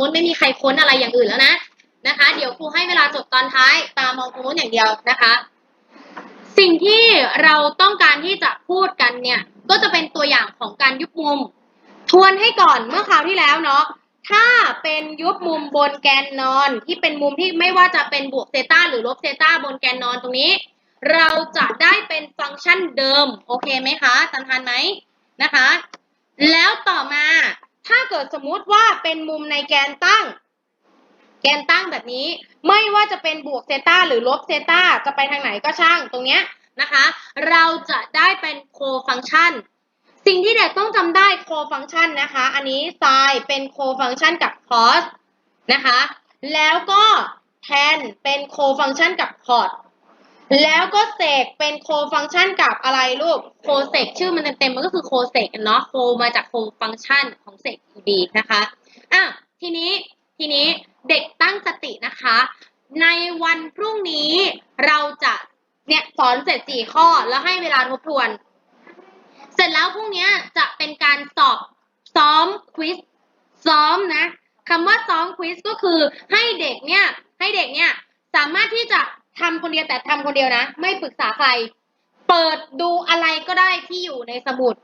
นู้นไม่มีใครค้นอะไรอย่างอื่นแล้วนะนะคะ เดี๋ยวครูให้เวลาจดตอนท้ายตามองตรงนู้นอย่างเดียวนะคะ สิ่งที่เราต้องการที่จะพูดกันเนี่ยก็จะเป็นตัวอย่างของการยุบมุม ทวนให้ก่อนเมื่อคราวที่แล้วเนาะถ้าเป็นยุบมุมบนแกนนอน ที่เป็นมุมที่ไม่ว่าจะเป็นบวกเซตาหรือลบเซตาบนแกนนอนตรงนี้ เราจะได้เป็นฟังก์ชันเดิม โอเคไหมคะทันทันไหมนะคะ แล้วต่อมา ถ้าเกิดสมมุติว่าเป็นมุมในแกนตั้ง แกนตั้งแบบนี้ ไม่ว่าจะเป็นบวกเซตาหรือลบเซตาจะไปทางไหนก็ช่างตรงเนี้ยนะคะ เราจะได้เป็นโคฟังชันสิ่งที่เด็กต้องจำได้โคฟังชันนะคะ อันนี้ไซเป็นโคฟังชันกับคอสนะคะ แล้วก็แทนเป็นโคฟังชันกับคอร์ด แล้วก็เซกเป็นโคฟังก์ชันกับอะไรลูกโคเซกชื่อมันเต็มๆมันก็คือโคเซกเนาะโคมาจากโคฟังก์ชันของเซกอยู่ดีนะคะอะทีนี้ทีนี้เด็กตั้งสตินะคะ ในวันพรุ่งนี้เราจะเนี่ยสอนเสร็จสี่ข้อแล้วให้เวลาทบทวน เสร็จแล้วพรุ่งนี้จะเป็นการสอบซ้อมควิสซ้อมนะคำว่าซ้อมควิสก็คือให้เด็กเนี่ยให้เด็กเนี่ยสามารถที่จะ ทำคนเดียวแต่ทำคนเดียวนะ ไม่ปรึกษาใคร เปิดดูอะไรก็ได้ที่อยู่ในสมุด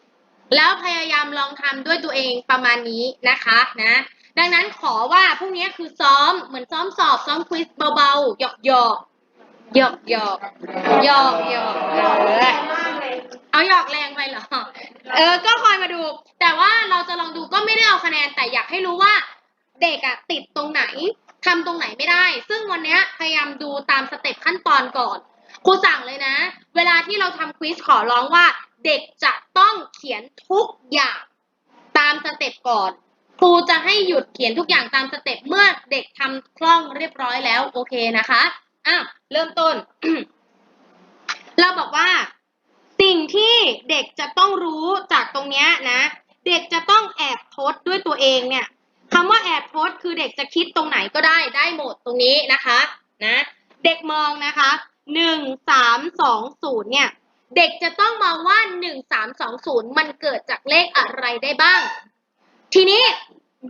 แล้วพยายามลองทำด้วยตัวเองประมาณนี้นะคะนะ ดังนั้นขอว่าพรุ่งนี้คือซ้อมเหมือนซ้อมสอบซ้อมควิสเบาๆหยอกหยอกหยอกหยอกหยอกหยอกหยอกเลยเอาหยอกแรงไปเหรอเออ ก็คอยมาดู แต่ว่าเราจะลองดูก็ไม่ได้เอาคะแนนแต่อยากให้รู้ว่า เด็กอะติดตรงไหน ทำตรงไหนไม่ได้ ซึ่งวันนี้พยายามดูตามสเต็ปขั้นตอนก่อนครูสั่งเลยนะ เวลาที่เราทำควิสขอร้องว่า เด็กจะต้องเขียนทุกอย่างตามสเต็ปก่อนครูจะให้หยุดเขียนทุกอย่างตามสเต็ปเมื่อเด็กทำคล่องเรียบร้อยแล้วโอเคนะคะอะเริ่มต้น เราบอกว่า สิ่งที่เด็กจะต้องรู้จากตรงนี้นะ เด็กจะต้องแอบทดด้วยตัวเองเนี่ย คำว่าแอบทดคือเด็กจะคิดตรงไหนก็ได้ได้หมดตรงนี้นะคะนะเด็กมองนะคะหนึ่งสามสองศูนย์เนี่ยเด็กจะต้องมองว่าหนึ่งสามสองศูนย์มันเกิดจากเลขอะไรได้บ้าง ทีนี้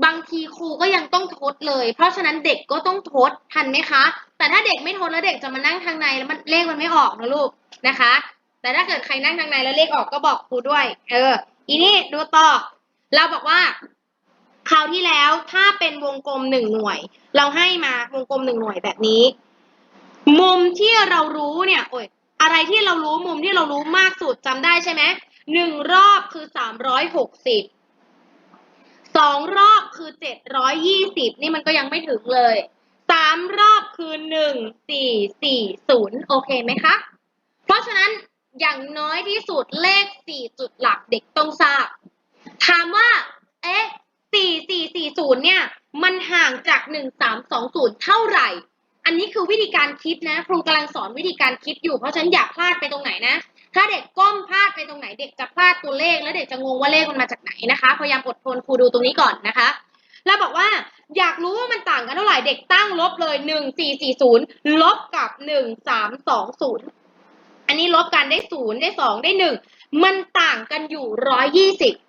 บางทีครูก็ยังต้องทดเลย เพราะฉะนั้นเด็กก็ต้องทดทันไหมคะ แต่ถ้าเด็กไม่ทดแล้วเด็กจะมานั่งทางในแล้วมันเลขมันไม่ออกนะลูกนะคะ แต่ถ้าเกิดใครนั่งทางในแล้วเลขออกก็บอกครูด้วย เออ อีนี่ดูต่อ เราบอกว่า คราวที่แล้วถ้าเป็นวงกลมหนึ่งหน่วย เราให้มาวงกลมหนึ่งหน่วยแบบนี้ มุมที่เรารู้เนี่ยโอ้ยอะไรที่เรารู้มุมที่เรารู้มากสุดจำได้ใช่ไหมหนึ่งรอบคือสามร้อยหกสิบสองรอบคือเจ็ดร้อยยี่สิบนี่มันก็ยังไม่ถึงเลยสามรอบคือหนึ่งสี่สี่ศูนย์โอเคไหมคะ เพราะฉะนั้นอย่างน้อยที่สุดเลขสี่จุดหลักเด็กต้องทราบถามว่า 40 เนี่ย มันห่างจาก 1320 เท่าไหร่ อันนี้คือวิธีการคิดนะ ครูกำลังสอนวิธีการคิดอยู่ เพราะฉันอยากพลาดไปตรงไหนนะ ถ้าเด็กก้มพลาดไปตรงไหน เด็กจะพลาดตัวเลข แล้วเด็กจะงงว่าเลขมันมาจากไหนนะคะ พยายามอดทนครูดูตรงนี้ก่อนนะคะ แล้วบอกว่าอยากรู้ว่ามันต่างกันเท่าไหร่ เด็กตั้งลบเลย 1440 ลบกับ 1320 อันนี้ลบกันได้ 0 ได้ 2 ได้ 1 มันต่างกันอยู่ 120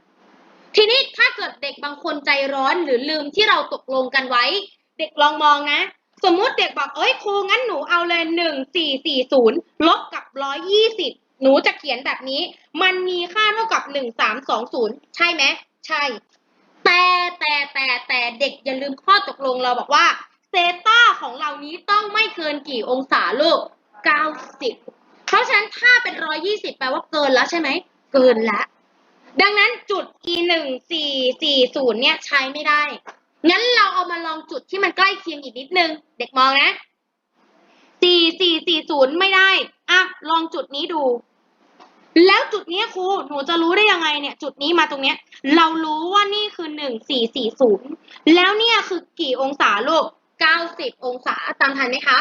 ทีนี้ถ้าเกิดเด็กบางคนใจร้อนหรือลืมที่เราตกลงกันไว้ เด็กลองมองนะ สมมุติเด็กบอกเอ้ยครูงั้นหนูเอาเลยหนึ่งสี่สี่ศูนย์ลบกับร้อยยี่สิบหนูจะเขียนแบบนี้ มันมีค่าเท่ากับหนึ่งสามสองศูนย์ใช่ไหมใช่ แต่แต่แต่แต่เด็กอย่าลืมข้อตกลงเราบอกว่าเซต้าของเรานี้ต้องไม่เกินกี่องศาลูกเก้าสิบเพราะฉะนั้นถ้าเป็นร้อยี่สิบแปลว่าเกินแล้วใช่ไหม เกินแล้ว ดังนั้นจุด e หนึ่งสี่สี่ศูนย์เนี่ยใช้ไม่ได้ งั้นเราเอามาลองจุดที่มันใกล้เคียงอีกนิดนึง เด็กมองนะสี่สี่สี่ศูนย์ไม่ได้อะลองจุดนี้ดู แล้วจุดนี้ครูหนูจะรู้ได้ยังไงเนี่ย จุดนี้มาตรงเนี้ย เรารู้ว่านี่คือหนึ่งสี่สี่ศูนย์แล้วเนี่ยคือกี่องศาลูกเก้าสิบองศาตามทันไหมคะ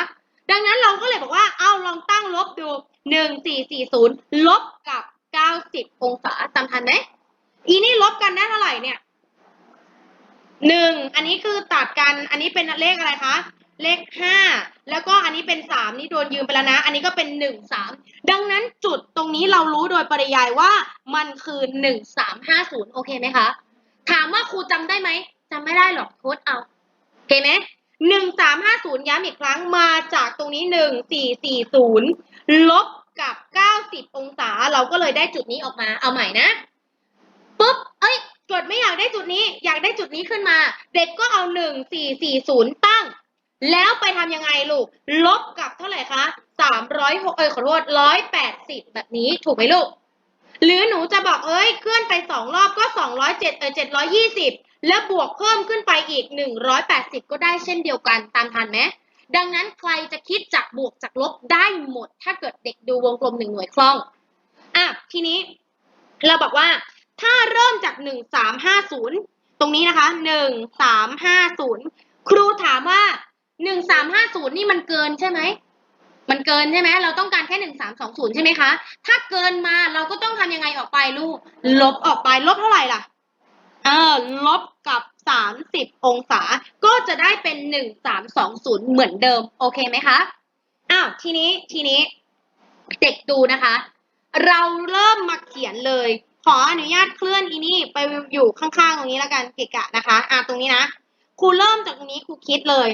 ดังนั้นเราก็เลยบอกว่า เอาลองตั้งลบดูหนึ่งสี่สี่ศูนย์ลบกับ เก้าสิบองศาตามทันไหมอีนี่ลบกันได้เท่าไหร่เนี่ยหนึ่งอันนี้คือตัดกัน อันนี้เป็นเลขอะไรคะ เลขห้าแล้วก็อันนี้เป็นสามนี่โดนยืมไปแล้วนะ อันนี้ก็เป็นหนึ่งสามดังนั้นจุดตรงนี้เรารู้โดยปริยายว่ามันคือหนึ่งสามห้าศูนย์โอเคไหมคะ ถามว่าครูจำได้ไหมจำไม่ได้หรอกโค้ดเอาโอเคไหมหนึ่งสามห้าศูนย์ย้ำอีกครั้งมาจากตรงนี้หนึ่งสี่สี่ศูนย์ลบ กับเก้าสิบองศา เราก็เลยได้จุดนี้ออกมา เอาใหม่นะปุ๊บ เอ้ยกดไม่อยากได้จุดนี้ อยากได้จุดนี้ขึ้นมา เด็กก็เอาหนึ่งสี่สี่ศูนย์ตั้ง แล้วไปทำยังไงลูก ลบกับเท่าไหร่คะสามร้อยหกเอ้ยขอโทษร้อยแปดสิบแบบนี้ถูกไหมลูก หรือหนูจะบอกเอ้ยเคลื่อนไปสองรอบก็สองร้อยเจ็ดเออเจ็ดร้อยี่สิบแล้วบวกเพิ่มขึ้นไปอีกหนึ่งร้อยแปดสิบก็ได้เช่นเดียวกันตามทันไหม ดังนั้นใครจะคิดจากบวกจากลบได้หมด ถ้าเกิดเด็กดูวงกลมหนึ่งหน่วยคล่อง อะ ทีนี้เราบอกว่าถ้าเริ่มจากหนึ่งสามห้าศูนย์ตรงนี้นะคะหนึ่งสามห้าศูนย์ครูถามว่าหนึ่งสามห้าศูนย์นี่มันเกินใช่ไหม มันเกินใช่ไหม เราต้องการแค่หนึ่งสามสองศูนย์ใช่ไหมคะ ถ้าเกินมาเราก็ต้องทำยังไงออกไปลูก ลบออกไป ลบเท่าไหร่ล่ะ เออ ลบกับ 30 องศา ก็จะได้เป็น 1320 เหมือนเดิม โอเคไหมคะ อ้าว ทีนี้ ทีนี้ เด็กดูนะคะ เราเริ่มมาเขียนเลย ขออนุญาตเคลื่อนอีนี่ไปอยู่ข้างๆ ตรงนี้แล้วกันเกะกะนะคะ อ่าตรงนี้นะ ครูเริ่มจากตรงนี้ครูคิดเลย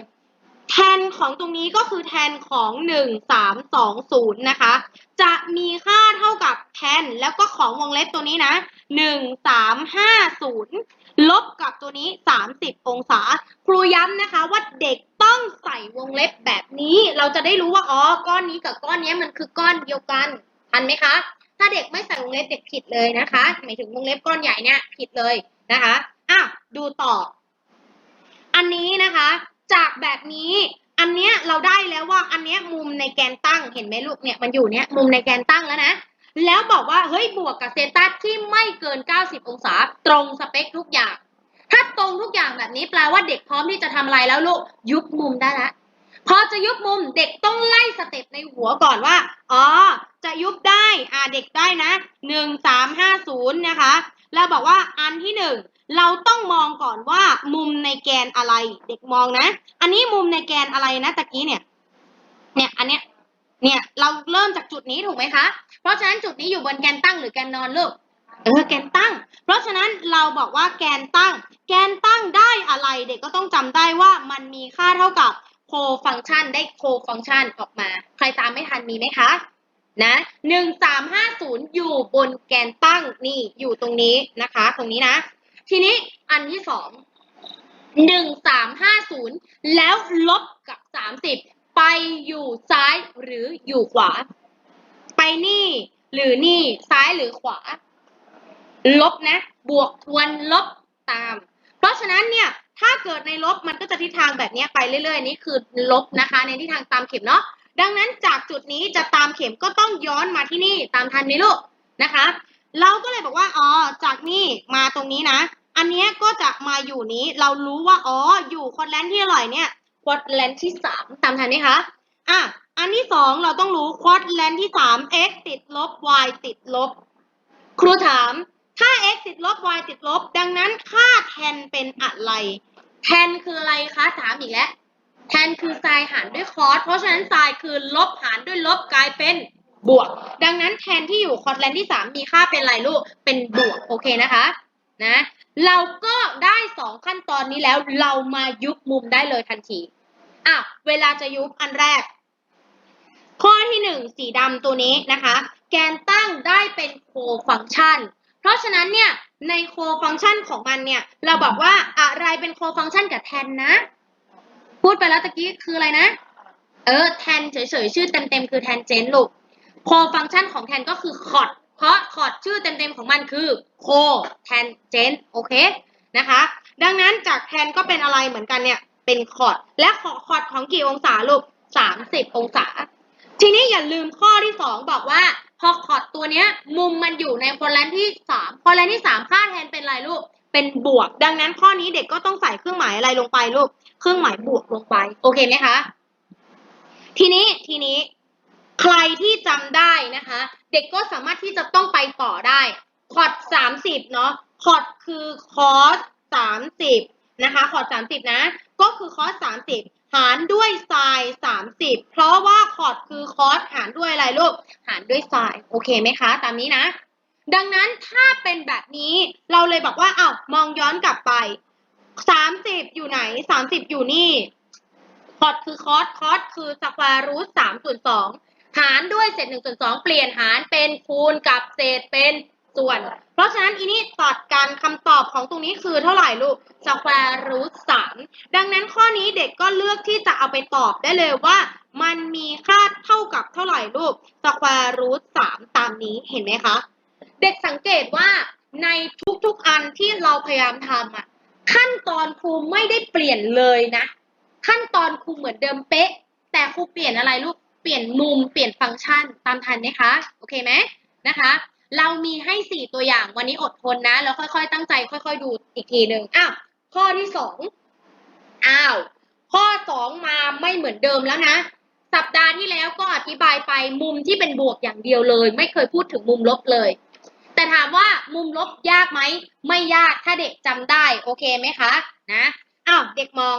แทนของตรงนี้ก็คือแทนของ 1320 นะคะ จะมีค่าเท่ากับแทนแล้วก็ของวงเล็บตัวนี้นะ 1350 ลบกับตัวนี้สามสิบองศา ครูย้ำนะคะว่าเด็กต้องใส่วงเล็บแบบนี้ เราจะได้รู้ว่าอ๋อก้อนนี้กับก้อนนี้มันคือก้อนเดียวกันทันไหมคะ ถ้าเด็กไม่ใส่วงเล็บเด็กผิดเลยนะคะหมายถึงวงเล็บก้อนใหญ่เนี่ยผิดเลยนะคะอะดูต่อ อันนี้นะคะ จากแบบนี้อันเนี้ยเราได้แล้วว่าอันเนี้ยมุมในแกนตั้งเห็นไหมลูกเนี่ยมันอยู่เนี้ยมุมในแกนตั้งแล้วนะ แล้วบอกว่าเฮ้ยบวกกับเซตัสที่ไม่เกิน 90 องศา ตรงสเปคทุกอย่าง ถ้าตรงทุกอย่างแบบนี้แปลว่าเด็กพร้อมที่จะทำอะไรแล้วลูกยุบมุมได้ละพอจะยุบมุมเด็กต้องไล่สเต็ปในหัวก่อนว่า อ๋อ จะยุบได้ อ่าเด็กได้นะหนึ่งสามห้าศูนย์นะคะ แล้วบอกว่าอันที่หนึ่งเราต้องมองก่อนว่ามุมในแกนอะไร เด็กมองนะ อันนี้มุมในแกนอะไรนะตะกี้เนี่ย เนี่ย อันเนี้ย เนี่ยเราเริ่มจากจุดนี้ถูกไหมคะ เพราะฉะนั้นจุดนี้อยู่บนแกนตั้งหรือแกนนอนลูก เออแกนตั้ง เพราะฉะนั้นเราบอกว่าแกนตั้ง แกนตั้งได้อะไร เด็กก็ต้องจำได้ว่ามันมีค่าเท่ากับโคฟังชันได้โคฟังชันออกมา ใครตามไม่ทันมีไหมคะนะหนึ่งสามห้าศูนย์อยู่บนแกนตั้งนี่อยู่ตรงนี้นะคะ ตรงนี้นะ ทีนี้อันที่สองหนึ่งสามห้าศูนย์แล้วลบกับสามสิบ ไปอยู่ซ้ายหรืออยู่ขวา ไปนี่หรือนี่ซ้ายหรือขวา ลบนะ บวกทวนลบตาม เพราะฉะนั้นเนี่ยถ้าเกิดในลบมันก็จะทิศทางแบบนี้ไปเรื่อยๆนี่คือลบนะคะ ในทิศทางตามเข็มเนาะดังนั้นจากจุดนี้จะตามเข็มก็ต้องย้อนมาที่นี่ตามทันไหมลูกนะคะ เราก็เลยบอกว่าอ๋อจากนี่มาตรงนี้นะ อันนี้ก็จะมาอยู่นี้เรารู้ว่าอ๋ออยู่คอดแลนที่อร่อยเนี่ย ควอดแลนที่สามตามทันไหมคะอะอันที่สองเราต้องรู้ควอดแลนที่สาม x ติดลบ y ติดลบ ครูถามถ้า x ติดลบ y ติดลบ ดังนั้นค่าแทนเป็นอะไร แทนคืออะไรคะถามอีกแล้วแทนคือไซน์หารด้วยคอสเพราะฉะนั้นไซน์คือลบหารด้วยลบกลายเป็นบวก ดังนั้นแทนที่อยู่คอสแลนที่สามมีค่าเป็นอะไรลูก เป็นบวก โอเคนะคะ นะ เราก็ได้สองขั้นตอนนี้แล้วเรามายุบมุมได้เลยทันทีอะเวลาจะยุบอันแรก ข้อที่หนึ่งสีดำตัวนี้นะคะ แกนตั้งได้เป็นโคฟังชัน เพราะฉะนั้นเนี่ยในโคฟังชันของมันเนี่ย เราบอกว่าอะไรเป็นโคฟังชันกับแทนนะ พูดไปแล้วตะกี้คืออะไรนะ เออแทนเฉยๆชื่อเต็มๆคือแทนเจนลูกโคฟังชันของแทนก็คือคอร์ด เพราะคอร์ดชื่อเต็มๆของมันคือโคแทนเจนโอเคนะคะ ดังนั้นจากแทนก็เป็นอะไรเหมือนกันเนี่ย เป็นคอร์ด และคอร์ดของกี่องศาลูกสามสิบองศา ทีนี้อย่าลืมข้อที่สองบอกว่า พอคอร์ดตัวเนี้ย มุมมันอยู่ในโพลแลนที่สามโพลแลนที่สามค่าแทนเป็นอะไรลูก เป็นบวก ดังนั้นข้อนี้เด็กก็ต้องใส่เครื่องหมายอะไรลงไปลูก เครื่องหมายบวกลงไป โอเคไหมคะ ทีนี้ทีนี้ ใครที่จำได้นะคะ เด็กก็สามารถที่จะต้องไปต่อได้ คอร์ดสามสิบเนาะคอร์ดคือคอสสามสิบนะคะ คอร์ดสามสิบนะ ก็คือคอสสามสิบหารด้วยไซน์สามสิบเพราะว่าคอร์ดคือคอสหารด้วยอะไรลูก หารด้วยไซน์โอเคไหมคะ ตามนี้นะ ดังนั้นถ้าเป็นแบบนี้เราเลยบอกว่าเอ้ามองย้อนกลับไปสามสิบอยู่ไหนสามสิบอยู่นี่คอร์สคือคอร์สคอร์สคือสแควร์รูทสามส่วนสอง หารด้วยเศษหนึ่งส่วนสองเปลี่ยนหารเป็นคูณกับเศษเป็นส่วน เพราะฉะนั้นอีนี่ตัดกันคำตอบของตรงนี้คือเท่าไหร่ลูกสแควร์รูทสามดังนั้นข้อนี้เด็กก็เลือกที่จะเอาไปตอบได้เลยว่า มันมีค่าเท่ากับเท่าไหร่ลูกสแควร์รูทสามตามนี้เห็นไหมคะ เด็กสังเกตว่าในทุกๆอันที่เราพยายามทำอะขั้นตอนครูไม่ได้เปลี่ยนเลยนะ ขั้นตอนครูเหมือนเดิมเป๊ะ แต่ครูเปลี่ยนอะไรลูก เปลี่ยนมุมเปลี่ยนฟังก์ชันตามทันไหมคะโอเคไหมนะคะ เรามีให้สี่ตัวอย่างวันนี้อดทนนะ แล้วค่อยๆ ตั้งใจค่อย ๆ ดูอีกทีหนึ่งอ้าวข้อที่สองอ้าวข้อสองมาไม่เหมือนเดิมแล้วนะสัปดาห์ที่แล้วก็อธิบายไปมุมที่เป็นบวกอย่างเดียวเลย ไม่เคยพูดถึงมุมลบเลย แต่ถามว่ามุมลบยากไหมไม่ยากถ้าเด็กจำได้โอเคไหมคะนะอ้าวเด็กมอง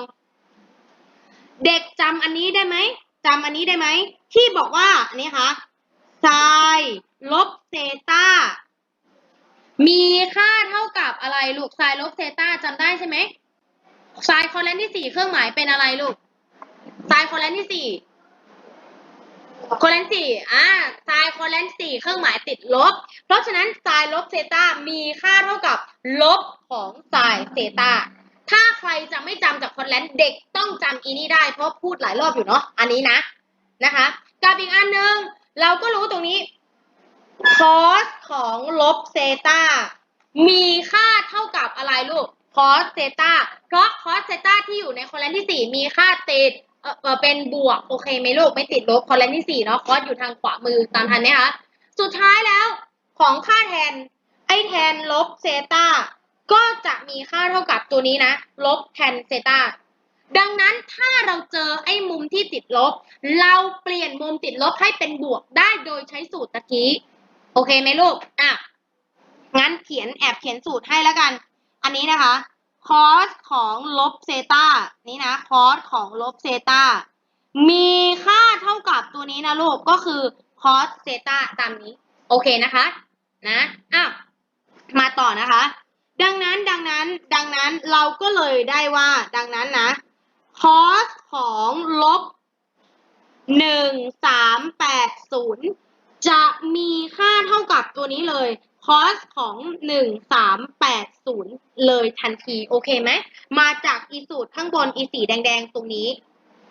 เด็กจำอันนี้ได้ไหม จำอันนี้ได้ไหม ที่บอกว่าอันนี้คะไซน์ลบเซตามีค่าเท่ากับอะไรลูกไซน์ลบเซตาจำได้ใช่ไหมไซน์คอลเลนที่สี่เครื่องหมายเป็นอะไรลูกไซน์คอลเลนที่สี่โคเลนสี่อ่าไซน์โคเลนสี่เครื่องหมายติดลบ เพราะฉะนั้นไซน์ลบเซตามีค่าเท่ากับลบของไซน์เซตา ถ้าใครจะไม่จำจากคอนแลนเด็กต้องจำอีนี่ได้ เพราะพูดหลายรอบอยู่เนาะอันนี้นะนะคะกับอีกอันหนึ่งเราก็รู้ตรงนี้คอสของลบเซตามีค่าเท่ากับอะไรลูกคอสเซตาเพราะคอสเซตาที่อยู่ในคอลันที่สี่มีค่าติดเออเป็นบวกโอเคไหมลูกไม่ติดลบคอลันที่สี่เนาะคอสอยู่ทางขวามือตามทันไหมคะสุดท้ายแล้วของค่าแทนไอแทนลบเซตา ก็จะมีค่าเท่ากับตัวนี้นะ ลบแทนเซตาดังนั้นถ้าเราเจอไอ้มุมที่ติดลบ เราเปลี่ยนมุมติดลบให้เป็นบวกได้โดยใช้สูตรตะกี้ โอเคไหมลูก อะ งั้นเขียนแอบเขียนสูตรให้แล้วกัน อันนี้นะคะคอสของลบเซตานี่นะคอสของลบเซตามีค่าเท่ากับตัวนี้นะลูก ก็คือคอสเซตาตามนี้ โอเคนะคะ นะ อ้าว มาต่อนะคะ ดังนั้นดังนั้นดังนั้นเราก็เลยได้ว่า ดังนั้นนะคอสของลบหนึ่งสามแปดศูนย์จะมีค่าเท่ากับตัวนี้เลยคอสของหนึ่งสามแปดศูนย์เลยทันที โอเคไหม มาจากอีสูตรข้างบนอีสีแดงๆ ตรงนี้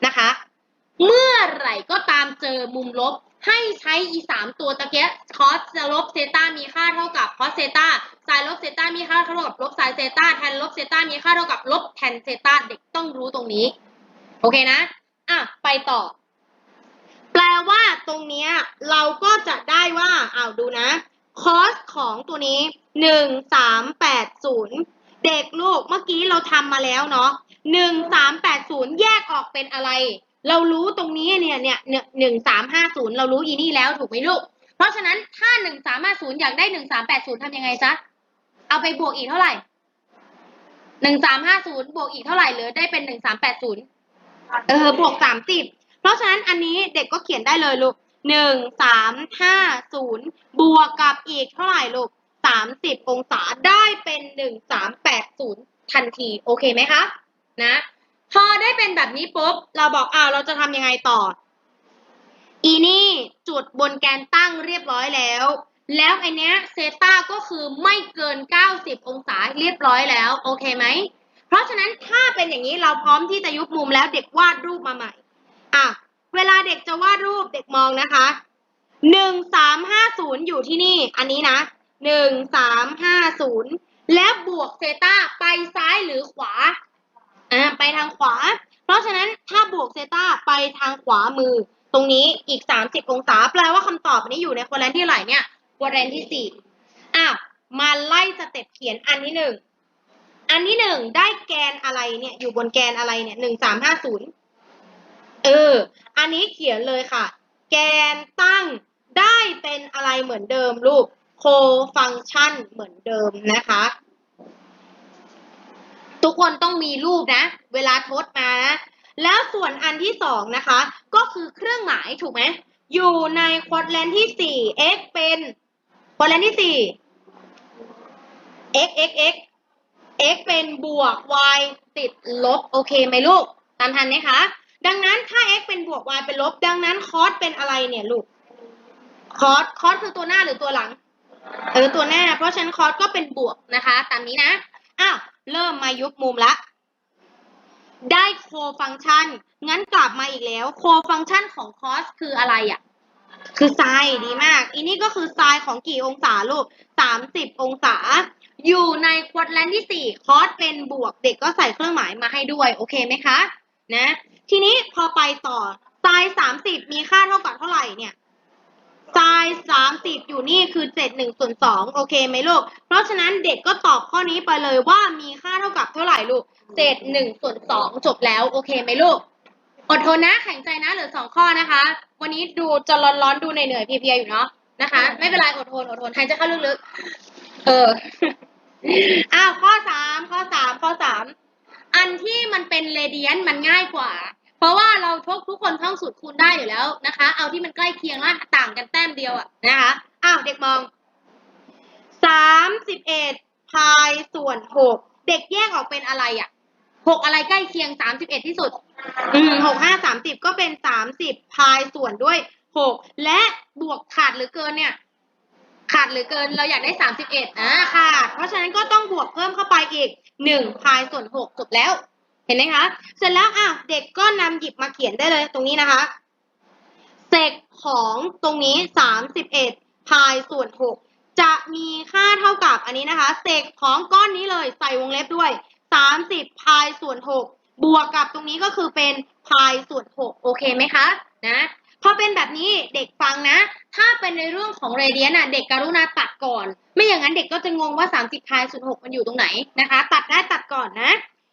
นะคะ เมื่อไหร่ก็ตามเจอมุมลบ ให้ใช้อีสามตัวตะเกียคอสลบเซตามีค่าเท่ากับคอสเซตาไซน์ลบเซตามีค่าเท่ากับลบไซน์เซตาแทนลบเซตามีค่าเท่ากับลบแทนเซตาเด็กต้องรู้ตรงนี้ โอเคนะ อะ ไปต่อ แปลว่าตรงเนี้ยเราก็จะได้ว่าอ้าวดูนะคอสของตัวนี้หนึ่งสามแปดศูนย์เด็กลูกเมื่อกี้เราทำมาแล้วเนาะหนึ่งสามแปดศูนย์แยกออกเป็นอะไร เรารู้ตรงนี้เนี่ยเนี่ยหนึ่งสามห้าศูนย์เรารู้อีนี่แล้วถูกไหมลูก เพราะฉะนั้นถ้าหนึ่งสามห้าศูนย์อยากได้หนึ่งสามแปดศูนย์ทำยังไงจ๊ะ เอาไปบวกอีกเท่าไหร่หนึ่งสามห้าศูนย์บวกอีกเท่าไหร่เหลือได้เป็นหนึ่งสามแปดศูนย์เออบวกสามสิบเพราะฉะนั้นอันนี้เด็กก็เขียนได้เลยลูกหนึ่งสามห้าศูนย์บวกกับอีกเท่าไหร่ลูกสามสิบองศาได้เป็นหนึ่งสามแปดศูนย์ทันที โอเคไหมคะ นะ พอได้เป็นแบบนี้ปุ๊บ เราบอกอ้าวเราจะทำยังไงต่อ อีนี่จุดบนแกนตั้งเรียบร้อยแล้ว แล้วไอเนี้ยเซต้าก็คือไม่เกิน 90 องศาเรียบร้อยแล้ว โอเคไหม เพราะฉะนั้นถ้าเป็นอย่างนี้เราพร้อมที่จะยุบมุมแล้วเด็กวาดรูปมาใหม่ อะ เวลาเด็กจะวาดรูปเด็กมองนะคะหนึ่งสามห้าศูนย์อยู่ที่นี่ อันนี้นะหนึ่งสามห้าศูนย์แล้วบวกเซต้าไปซ้ายหรือขวา อ่าไปทางขวา เพราะฉะนั้นถ้าบวกเซตาไปทางขวามือ ตรงนี้อีกสามสิบองศา แปลว่าคำตอบนี้อยู่ในควอแรนที่เท่าไหร่เนี่ยควอแรนที่สี่อ้าวมาไล่สเต็ปเขียนอันที่หนึ่งอันที่หนึ่งได้แกนอะไรเนี่ยอยู่บนแกนอะไรเนี่ยหนึ่งสามห้าศูนย์เออ อันนี้เขียนเลยค่ะ แกนตั้งได้เป็นอะไรเหมือนเดิมลูกโคฟังชันเหมือนเดิมนะคะ ทุกคนต้องมีรูปนะ เวลาทดมานะ แล้วส่วนอันที่สองนะคะ ก็คือเครื่องหมายถูกไหมอยู่ในควอดแลนที่สี่ x เป็นควอดแลนที่สี่ x x x x เป็นบวก y ติดลบโอเคไหมลูก ตามทันไหมคะ ดังนั้นถ้า x เป็นบวก y เป็นลบ ดังนั้นคอสเป็นอะไรเนี่ยลูกคอสคอสคือตัวหน้าหรือตัวหลัง เออตัวหน้า เพราะฉะนั้นคอสก็เป็นบวกนะคะ ตามนี้นะ อ้าว เริ่มมายุบมุมละ ได้โคฟังก์ชัน งั้นกลับมาอีกแล้ว โคฟังก์ชันของคอสคืออะไรอะ คือไซน์ดีมาก อันนี้ก็คือไซน์ของกี่องศาลูกสามสิบองศา อยู่ในควอดแลนที่สี่คอสเป็นบวก เด็กก็ใส่เครื่องหมายมาให้ด้วย โอเคไหมคะ นะ ทีนี้พอไปต่อไซน์สามสิบมีค่าเท่ากับเท่าไหร่เนี่ย ไซน์สามสิบอยู่นี่คือเจ็ดหนึ่งส่วนสองโอเคไหมลูก เพราะฉะนั้นเด็กก็ตอบข้อนี้ไปเลยว่ามีค่าเท่ากับเท่าไหร่ลูกเศษหนึ่งส่วนสองจบแล้วโอเคไหมลูก อดทนนะแข็งใจนะเหลือสองข้อนะคะ วันนี้ดูจะร้อนๆดูเหนื่อยๆเพลียๆอยู่เนาะนะคะ ไม่เป็นไรอดทนอดทนหายใจเข้าลึกๆเอออ้าวข้อสามข้อสามข้อสามอันที่มันเป็นเรเดียนมันง่ายกว่า เพราะว่าเราทุกทุกคนท่องสูตรคูณได้อยู่แล้วนะคะ เอาที่มันใกล้เคียงและต่างกันแต้มเดียวอะนะคะอ้าวเด็กมองสามสิบเอ็ดพายส่วนหกเด็กแยกออกเป็นอะไรอะหกอะไรใกล้เคียงสามสิบเอ็ดที่สุด อืมหกห้าสามสิบก็เป็นสามสิบพายส่วนด้วยหกและบวกขาดหรือเกินเนี่ย ขาดหรือเกินเราอยากได้สามสิบเอ็ดอ่าขาดเพราะฉะนั้นก็ต้องบวกเพิ่มเข้าไปอีกหนึ่งพายส่วนหกจบแล้ว เห็นไหมคะ เสร็จแล้วอะเด็กก็นำหยิบมาเขียนได้เลยตรงนี้นะคะ เศษของตรงนี้สามสิบเอ็ดพายส่วนหกจะมีค่าเท่ากับอันนี้นะคะ เศษของก้อนนี้เลยใส่วงเล็บด้วยสามสิบพายส่วนหกบวกกับตรงนี้ก็คือเป็นพายส่วนหกโอเคไหมคะนะพอเป็นแบบนี้เด็กฟังนะ ถ้าเป็นในเรื่องของเรเดียนอะเด็กกรุณาตัดก่อน ไม่อย่างนั้นเด็กก็จะงงว่า 30พายส่วน6มันอยู่ตรงไหนนะคะ ตัดได้ตัดก่อนนะ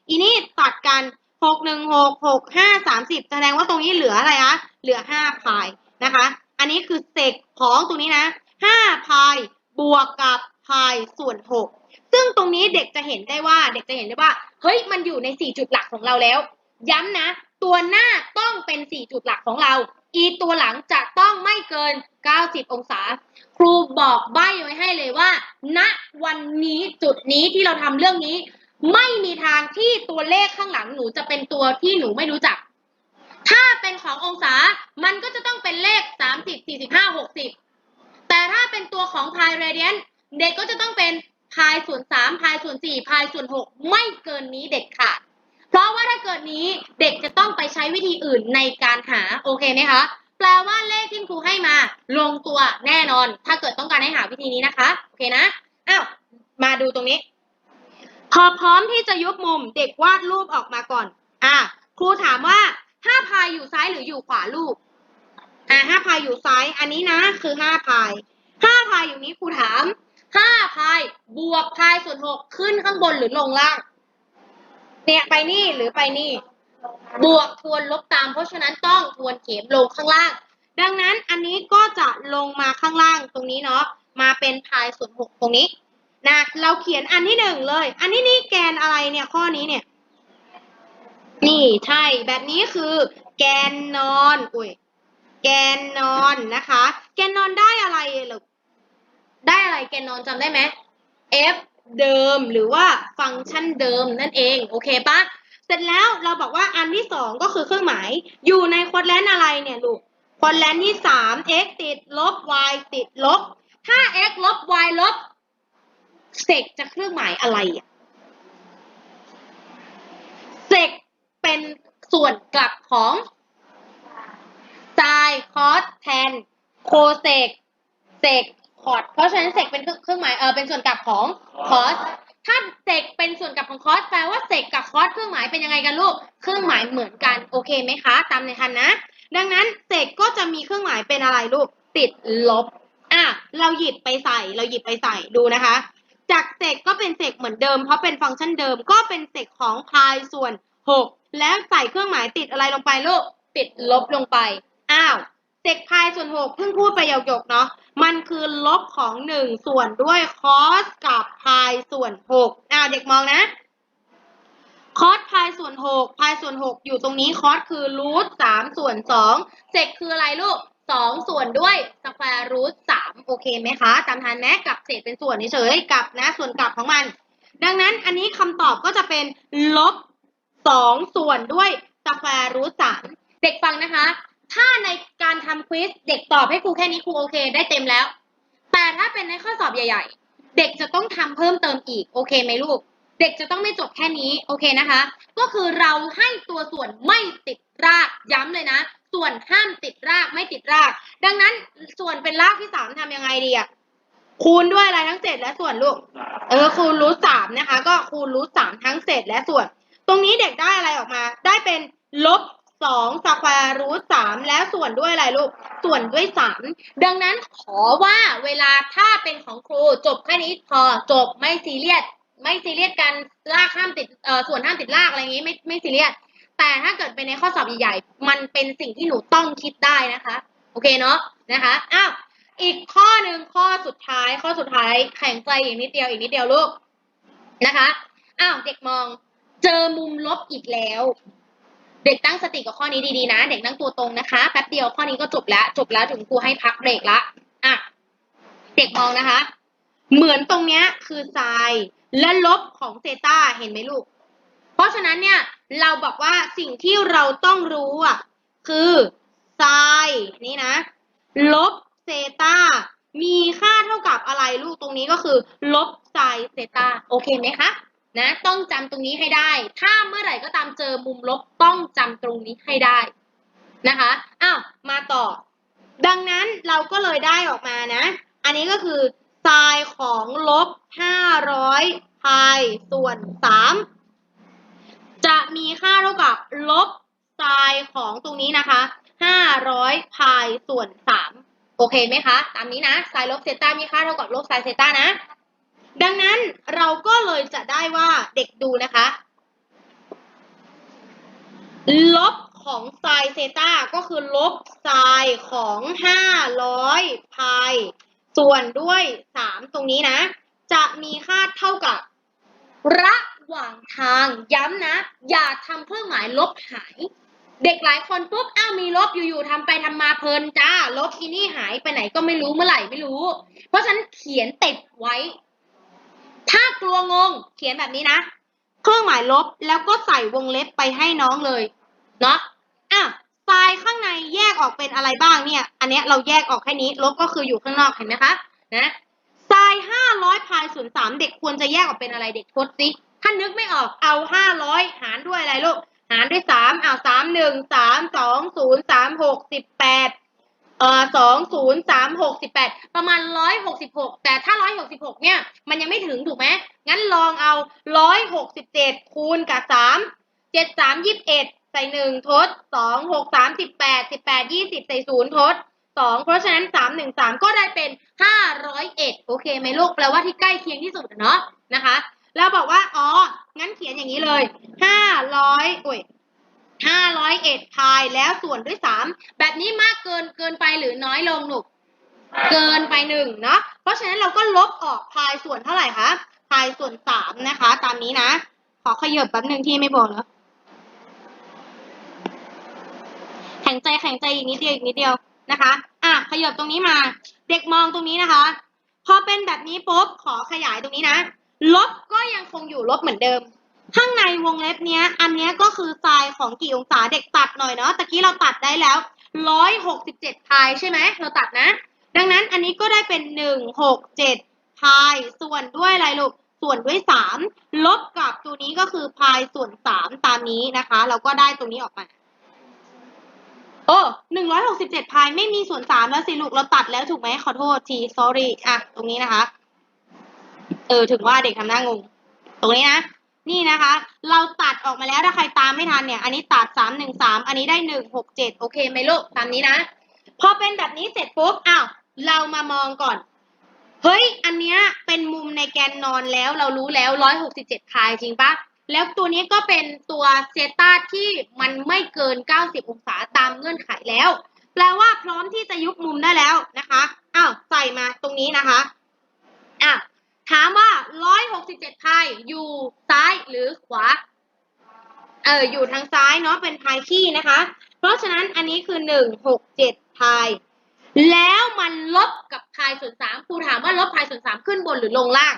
อีนี่ตัดกัน6 1 6 6 5 30แสดงว่าตรงนี้เหลืออะไรอะเหลือ5พายนะคะ อันนี้คือเศษของตรงนี้นะ5พายบวกกับพายส่วน6ซึ่งตรงนี้เด็กจะเห็นได้ว่าเด็กจะเห็นได้ว่า เฮ้ยมันอยู่ใน4จุดหลักของเราแล้ว ย้ำนะ ตัวหน้าต้องเป็น4จุดหลักของเรา อีตัวหลังจะต้องไม่เกิน 90 องศา ครูบอกใบ้ไว้ให้เลยว่าณวันนี้จุดนี้ที่เราทำเรื่องนี้ ไม่มีทางที่ตัวเลขข้างหลังหนูจะเป็นตัวที่หนูไม่รู้จัก ถ้าเป็นขององศา มันก็จะต้องเป็นเลข 30 45 60 แต่ถ้าเป็นตัวของพายเรเดียนเด็กก็จะต้องเป็นพายส่วน3พายส่วน4พายส่วน6ไม่เกินนี้เด็ดขาด เพราะว่าถ้าเกิดนี้เด็กจะต้องไปใช้วิธีอื่นในการหาโอเคไหมคะ แปลว่าเลขที่ครูให้มา ลงตัวแน่นอน ถ้าเกิดต้องการให้หาวิธีนี้นะคะ โอเคนะ อ้าว มาดูตรงนี้ พอพร้อมที่จะยุบมุมเด็กวาดรูปออกมาก่อน อะครูถามว่าห้าพายอยู่ซ้ายหรืออยู่ขวาลูก อ่าห้าพายอยู่ซ้ายอันนี้นะ คือห้าพายห้าพายอยู่นี้ครูถามห้าพายบวกพายส่วนหกขึ้นข้างบนหรือลงล่าง เนี่ยไปนี่หรือไปนี่ บวกทวนลบตาม เพราะฉะนั้นต้องทวนเข็มลงข้างล่าง ดังนั้นอันนี้ก็จะลงมาข้างล่างตรงนี้เนาะมาเป็นพายส่วนหกตรงนี้ นะเราเขียนอันที่หนึ่งเลย อันนี้นี่แกนอะไรเนี่ยข้อนี้เนี่ย นี่ใช่แบบนี้คือ แกนนอนอุ้ยแกนนอนนะคะ แกนนอนได้อะไรหรอได้อะไรแกนนอนจำได้ไหม f เดิมหรือว่าฟังก์ชันเดิมนั่นเอง โอเคปะเสร็จแล้วเราบอกว่าอันที่สองก็คือเครื่องหมาย อยู่ในควอดแลนอะไรเนี่ยลูกควอดแลนที่สาม x ติดลบ y ติดลบถ้า x ลบ y ลบ เซกจะเครื่องหมายอะไรอะเซกเป็นส่วนกลับของไซน์คอสแทนโคเซกเซกคอร์ดเพราะฉะนั้นเซกเป็นเครื่องหมายเออเป็นส่วนกลับของคอสถ้าเซกเป็นส่วนกลับของคอสแปลว่าเซกกับคอสเครื่องหมายเป็นยังไงกันลูกเครื่องหมายเหมือนกันโอเคไหมคะ ตามในทันนะ ดังนั้นเซกก็จะมีเครื่องหมายเป็นอะไรลูกติดลบอะเราหยิบไปใส่ เราหยิบไปใส่ดูนะคะ จากเซกก็เป็นเซกเหมือนเดิม เพราะเป็นฟังก์ชันเดิมก็เป็นเซกของพายส่วน 6 แล้วใส่เครื่องหมายติดอะไรลงไปลูกติดลบลงไป อ้าวเซกพายส่วน 6 เพิ่งพูดไปหยกๆเนาะมันคือลบของ 1 ส่วนด้วยคอสกับพายส่วน6อ้าวเด็กมองนะคอสพายส่วน 6 พายส่วน 6 อยู่ตรงนี้คอสคือรูท3ส่วน2เซกคืออะไรลูก 2 ส่วนด้วยสแควร์รูท3โอเคไหมคะ ตามทันไหมกับเศษเป็นส่วนเฉยๆกับนะส่วนกลับของมัน ดังนั้นอันนี้คำตอบก็จะเป็นลบสองส่วนด้วยสแควร์รูทสามเด็กฟังนะคะ ถ้าในการทำควิสเด็กตอบให้ครูแค่นี้ครูโอเค ได้เต็มแล้ว แต่ถ้าเป็นในข้อสอบใหญ่ ๆ เด็กจะต้องทำเพิ่มเติมอีกโอเคไหมลูก เด็กจะต้องไม่จบแค่นี้โอเคนะคะ ก็คือเราให้ตัวส่วนไม่ติดรากย้ำเลยนะ ส่วนห้ามติดรากไม่ติดราก ดังนั้นส่วนเป็นรากที่สามทำยังไงดีอะคูณด้วยอะไรทั้งเศษและส่วนลูก เออคูณรูทสามนะคะ ก็คูณรูทสามทั้งเศษและส่วน ตรงนี้เด็กได้อะไรออกมา ได้เป็นลบสองสแควร์รูทสามแล้วส่วนด้วยอะไรลูก ส่วนด้วยสามดังนั้นขอว่าเวลาถ้าเป็นของครูจบแค่นี้พอจบไม่ซีเรียส ไม่ซีเรียสกันลากห้ามติดเอ่อส่วนห้ามติดลากอะไรอย่างงี้ไม่ไม่ซีเรียสแต่ถ้าเกิดเป็นในข้อสอบใหญ่ๆมันเป็นสิ่งที่หนูต้องคิดได้นะคะ โอเคเนาะนะคะอ้าวอีกข้อหนึ่งข้อสุดท้าย ข้อสุดท้ายแข่งใจอีกนิดเดียวอีกนิดเดียวลูกนะคะอ้าวเด็กมองเจอมุมลบอีกแล้ว เด็กตั้งสติกับข้อนี้ดีๆนะ เด็กนั่งตัวตรงนะคะแป๊บเดียวข้อนี้ก็จบแล้ว จบแล้วถึงครูให้พักเบรกละอะเด็กมองนะคะ เหมือนตรงเนี้ยคือไซน์ และลบของเซตาเห็นไหมลูก เพราะฉะนั้นเนี่ยเราบอกว่าสิ่งที่เราต้องรู้อะคือไซน์นี่นะ ลบเซตามีค่าเท่ากับอะไรลูกตรงนี้ก็คือ ลบไซน์เซตาโอเคไหมคะนะต้องจำตรงนี้ให้ได้ ถ้าเมื่อไหร่ก็ตามเจอมุมลบต้องจำตรงนี้ให้ได้นะคะอ้าวมาต่อ ดังนั้นเราก็เลยได้ออกมานะ อันนี้ก็คือ ไซน์ของลบ 500 พายส่วน 3 จะมีค่าเท่ากับลบไซน์ของตรงนี้นะคะ 500 พายส่วน 3 โอเคไหมคะ ตามนี้นะไซน์ลบเซต้ามีค่าเท่ากับลบไซน์เซต้านะ ดังนั้นเราก็เลยจะได้ว่าเด็กดูนะคะ ลบของไซน์เซต้าก็คือลบไซน์ของ 500 พาย ส่วนด้วย 3 ตรงนี้นะ จะมีค่าเท่ากับ ระหว่างทางย้ำนะ อย่าทำเครื่องหมายลบหาย เด็กหลายคนปุ๊บอ้าวมีลบอยู่ๆทำไปทำมาเพลินจ้า ลบอีนี่หายไปไหนก็ไม่รู้เมื่อไหร่ไม่รู้ เพราะฉะนั้นเขียนติดไว้ ถ้ากลัวงง เขียนแบบนี้นะ เครื่องหมายลบแล้วก็ใส่วงเล็บไปให้น้องเลย เนาะอะ ทรายข้างในแยกออกเป็นอะไรบ้างเนี่ย อันเนี้ยเราแยกออกแค่นี้ ลบก็คืออยู่ข้างนอกเห็นไหมคะนะทรายห้าร้อยพายศูนย์สามเด็กควรจะแยกออกเป็นอะไรเด็กทดสิถ้านึกไม่ออกเอาห้าร้อยหารด้วยอะไรลูกหารด้วยสามเอาสามหนึ่งสามสองศูนย์สามหกสิบแปดเอ่อสองศูนย์สามหกสิบแปดประมาณร้อยหกสิบหกแต่ถ้าร้อยหกสิบหกเนี่ย มันยังไม่ถึงถูกไหมงั้นลองเอาร้อยหกสิบเจ็ดคูณกับสามเจ็ดสามยี่สิบเอ็ด ใส่หนึ่งทดสองหกสามสิบแปดสิบแปดยี่สิบใส่ศูนย์ทดสองเพราะฉะนั้นสามหนึ่งสามก็ได้เป็นห้าร้อยเอ็ดโอเคไหมลูกแปลว่าที่ใกล้เคียงที่สุดเนาะนะคะแล้วบอกว่าอ๋องั้นเขียนอย่างนี้เลยห้าร้อยโอ้ยห้าร้อยเอ็ดพายแล้วส่วนด้วยสามแบบนี้มากเกินเกินไปหรือน้อยลงลูกเกินไปหนึ่งเนาะเพราะฉะนั้นเราก็ลบออกพายส่วนเท่าไหร่คะพายส่วนสามนะคะ ตามนี้นะ ขอขยบแป๊บหนึ่งที่ไม่บอกแล้ว ข็งใจแข็งใจอีกนิดเดียวอีกนิดเดียวนะคะ อะขยับตรงนี้มา เด็กมองตรงนี้นะคะ พอเป็นแบบนี้ปุ๊บขอขยายตรงนี้นะ ลบก็ยังคงอยู่ลบเหมือนเดิม ข้างในวงเล็บเนี้ย อันเนี้ยก็คือไซน์ของกี่องศาเด็กตัดหน่อยเนาะตะกี้เราตัดได้แล้วร้อยหกสิบเจ็ดพายใช่ไหมเราตัดนะ ดังนั้นอันนี้ก็ได้เป็นหนึ่งหกเจ็ดพายส่วนด้วยอะไรลูกส่วนด้วยสามลบกับตัวนี้ก็คือพายส่วนสามตามนี้นะคะ เราก็ได้ตรงนี้ออกมา โอ้หนึ่งร้อยหกสิบเจ็ดพายไม่มีส่วนสามแล้วสิลูกเราตัดแล้วถูกไหมขอโทษที sorry อะ ตรงนี้นะคะ เออ ถึงว่าเด็กทำหน้างง ตรงนี้นะ นี่นะคะ เราตัดออกมาแล้วถ้าใครตามไม่ทันเนี่ย อันนี้ตัดสามหนึ่งสามอันนี้ได้หนึ่งหกเจ็ดโอเคไหมลูก ตามนี้นะ พอเป็นแบบนี้เสร็จปุ๊บ อ้าว เรามามองก่อน เฮ้ย อันเนี้ยเป็นมุมในแกนนอนแล้ว เรารู้แล้วร้อยหกสิบเจ็ดพายจริงปะ แล้วตัวนี้ก็เป็นตัวเซตาที่มันไม่เกิน 90 องศาตามเงื่อนไขแล้ว แปลว่าพร้อมที่จะยุบมุมได้แล้วนะคะอ้าวใส่มาตรงนี้นะคะอะถามว่า 167พายอยู่ซ้ายหรือขวาเอออยู่ทางซ้ายเนาะเป็นพายขี้นะคะ เพราะฉะนั้นอันนี้คือ 167พายแล้วมันลบกับพายส่วน3ครูถามว่าลบพายส่วน3ขึ้นบนหรือลงล่าง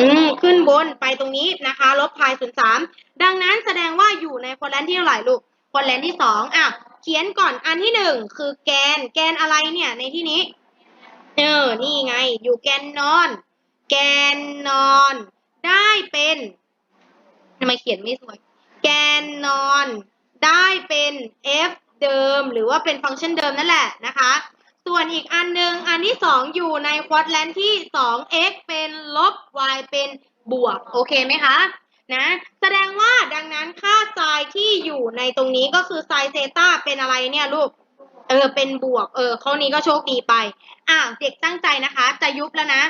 อืมขึ้นบนไปตรงนี้นะคะ ลบพายศูนย์สามดังนั้นแสดงว่าอยู่ในควอแลนที่เท่าไหร่ลูกควอแลนที่สองอะเขียนก่อนอันที่หนึ่งคือแกนแกนอะไรเนี่ยในที่นี้เออนี่ไง อยู่แกนนอน แกนนอนได้เป็นทำไมเขียนไม่สวย แกนนอนได้เป็น f เดิม หรือว่าเป็นฟังก์ชันเดิมนั่นแหละนะคะ ส่วนอีกอันหนึ่งอันที่สองอยู่ในควอดแลนที่สอง x เป็นลบ y เป็นบวก โอเคไหมคะนะแสดงว่าดังนั้นค่าไซน์ที่อยู่ในตรงนี้ก็คือไซน์เซตาเป็นอะไรเนี่ยลูกเออเป็นบวก เออข้อนี้ก็โชคดีไปอ่าเด็กตั้งใจนะคะ จะยุบแล้วนะ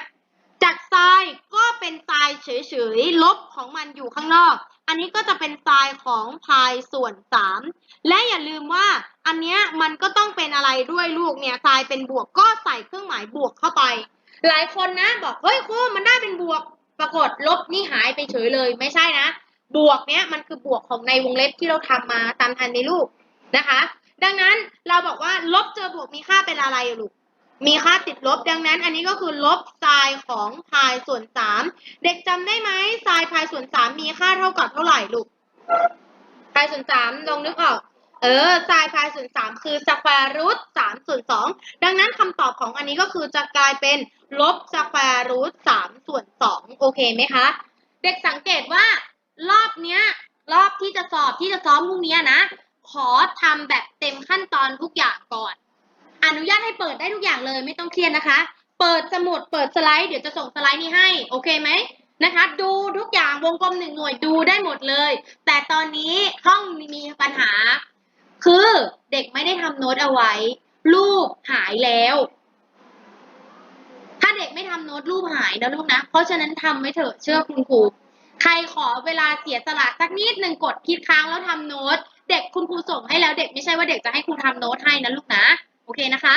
จากไซน์ก็เป็นไซน์เฉยๆลบของมันอยู่ข้างนอก อันนี้ก็จะเป็นไซน์ของพายส่วนสามและอย่าลืมว่าอันเนี้ยมันก็ต้องเป็นอะไรด้วยลูกเนี่ยไซน์เป็นบวกก็ใส่เครื่องหมายบวกเข้าไป หลายคนนะบอกเฮ้ยครูมันได้เป็นบวกปรากฏลบนี่หายไปเฉยเลยไม่ใช่นะ บวกเนี้ยมันคือบวกของในวงเล็บที่เราทำมาตามทันในลูกนะคะ ดังนั้นเราบอกว่าลบเจอบวกมีค่าเป็นอะไรลูก มีค่าติดลบดังนั้น อันนี้ก็คือลบไซน์ของพายส่วนสามเด็กจำได้ไหมไซน์พายส่วนสามมีค่าเท่ากับเท่าไหร่ลูกพายส่วนสามลองนึกออก เออไซน์พายส่วนสามคือสแควร์รูทสามส่วนสองดังนั้นคำตอบของอันนี้ก็คือจะกลายเป็นลบสแควร์รูทสามส่วนสองโอเคไหมคะ เด็กสังเกตว่ารอบเนี้ยรอบที่จะสอบที่จะซ้อมพรุ่งนี้นะ ขอทำแบบเต็มขั้นตอนทุกอย่างก่อน นุญาตให้เปิดได้ทุกอย่างเลยไม่ต้องเครียดนะคะ เปิดสมุดเปิดสไลด์เดี๋ยวจะส่งสไลด์นี้ให้ โอเคไหมนะคะ ดูทุกอย่างวงกลมหนึ่งหน่วยดูได้หมดเลย แต่ตอนนี้ห้องมีปัญหา คือเด็กไม่ได้ทำโน้ตเอาไว้ รูปหายแล้ว ถ้าเด็กไม่ทำโน้ตรูปหายนะลูกนะ เพราะฉะนั้นทำไว้เถอะเชื่อคุณครูใครขอเวลาเสียสละสักนิดหนึ่งกดคลิกค้างแล้วทำโน้ต เด็กคุณครูส่งให้แล้วเด็กไม่ใช่ว่าเด็กจะให้ครูทำโน้ตให้นะลูกนะ อเคนะคะ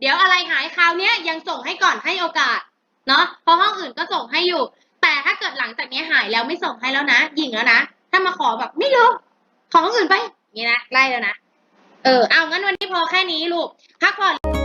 เดี๋ยวอะไรหายคราวเนี้ยยังส่งให้ก่อนให้โอกาสเนาะเพราะห้องอื่นก็ส่งให้อยู่ แต่ถ้าเกิดหลังจากนี้หายแล้วไม่ส่งให้แล้วนะยิงแล้วนะถ้ามาขอแบบไม่รู้ขอห้องอื่นไปอย่างนี้นะไล่แล้วนะเออเอางั้นวันนี้พอแค่นี้ลูกพักผ่อน